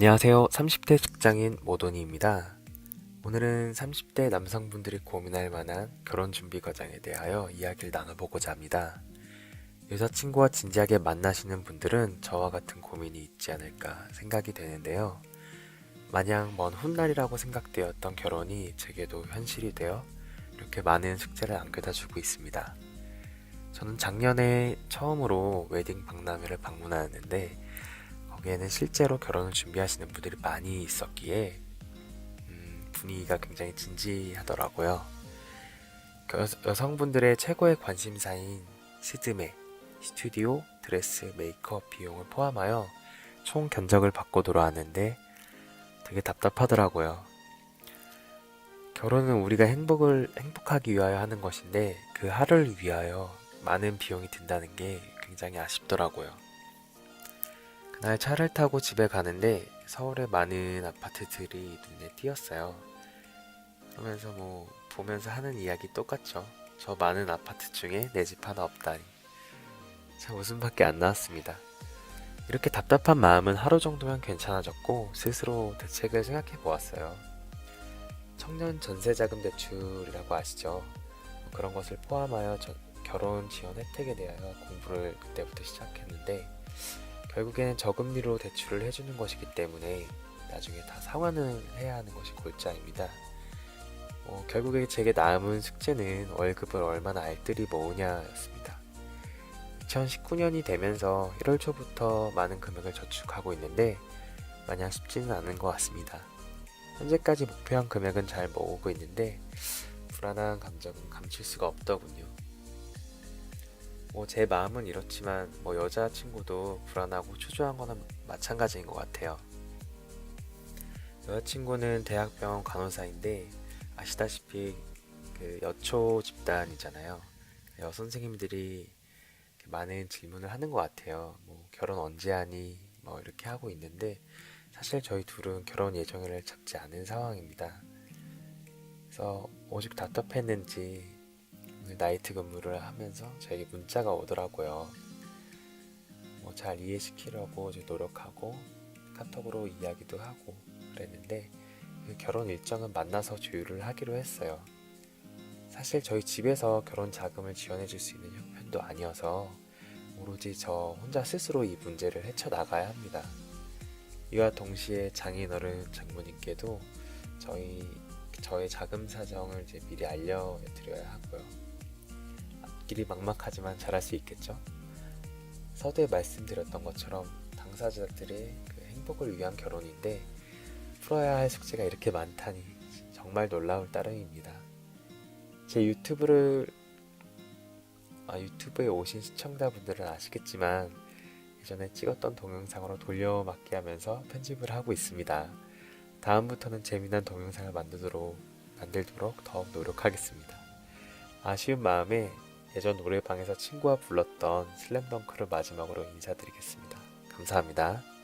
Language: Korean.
안녕하세요. 30대 직장인 모돈이입니다. 오늘은 30대 남성분들이 고민할 만한 결혼 준비 과정에 대하여 이야기를 나눠보고자 합니다. 여자친구와 진지하게 만나시는 분들은 저와 같은 고민이 있지 않을까 생각이 되는데요. 마냥 먼 훗날이라고 생각되었던 결혼이 제게도 현실이 되어 이렇게 많은 숙제를 안겨다 주고 있습니다. 저는 작년에 처음으로 웨딩 박람회를 방문하였는데 거기에는 실제로 결혼을 준비하시는 분들이 많이 있었기에 음, 분위기가 굉장히 진지하더라고요. 여, 여성분들의 최고의 관심사인 스드메, 스튜디오, 드레스, 메이크업 비용을 포함하여 총 견적을 받고 돌아왔는데 되게 답답하더라고요. 결혼은 우리가 행복을 행복하기 위하여 하는 것인데 그 하루를 위하여 많은 비용이 든다는 게 굉장히 아쉽더라고요. 그날 차를 타고 집에 가는데 서울의 많은 아파트들이 눈에 띄었어요. 그러면서 뭐 보면서 하는 이야기 똑같죠. 저 많은 아파트 중에 내 집 하나 없다니. 참 웃음밖에 안 나왔습니다. 이렇게 답답한 마음은 하루 정도면 괜찮아졌고 스스로 대책을 생각해 보았어요. 청년 전세자금 대출이라고 아시죠? 뭐 그런 것을 포함하여 저- 결혼 지원 혜택에 대하여 공부를 그때부터 시작했는데 결국에는 저금리로 대출을 해주는 것이기 때문에 나중에 다 상환을 해야 하는 것이 골자입니다. 어, 결국에 제게 남은 숙제는 월급을 얼마나 알뜰히 모으냐였습니다. 2019년이 되면서 1월 초부터 많은 금액을 저축하고 있는데 마냥 쉽지는 않은 것 같습니다. 현재까지 목표한 금액은 잘 모으고 있는데 불안한 감정은 감출 수가 없더군요. 뭐 제 마음은 이렇지만 뭐 여자친구도 불안하고 초조한 거나 마찬가지인 것 같아요. 여자친구는 대학병원 간호사인데 아시다시피 그 여초 집단이잖아요. 여 선생님들이 많은 질문을 하는 것 같아요. 뭐 결혼 언제 하니? 뭐 이렇게 하고 있는데 사실 저희 둘은 결혼 예정을 잡지 않은 상황입니다. 그래서 오직 답답했는지 나이트 근무를 하면서 저에게 문자가 오더라고요. 뭐 잘 이해시키려고 노력하고 카톡으로 이야기도 하고 그랬는데 그 결혼 일정은 만나서 조율을 하기로 했어요. 사실 저희 집에서 결혼 자금을 지원해 줄 수 있는 형편도 아니어서 오로지 저 혼자 스스로 이 문제를 헤쳐나가야 합니다. 이와 동시에 장인어른 장모님께도 저희 저의 자금 사정을 이제 미리 알려드려야 하고요. 앞길이 막막하지만 잘할 수 있겠죠? 서두에 말씀드렸던 것처럼 당사자들의 그 행복을 위한 결혼인데 풀어야 할 숙제가 이렇게 많다니 정말 놀라울 따름입니다. 제 유튜브를 아, 유튜브에 오신 시청자분들은 아시겠지만 예전에 찍었던 동영상으로 돌려막기 하면서 편집을 하고 있습니다. 다음부터는 재미난 동영상을 만들도록 만들도록 더욱 노력하겠습니다. 아쉬운 마음에 예전 노래방에서 친구와 불렀던 슬램덩크를 마지막으로 인사드리겠습니다. 감사합니다.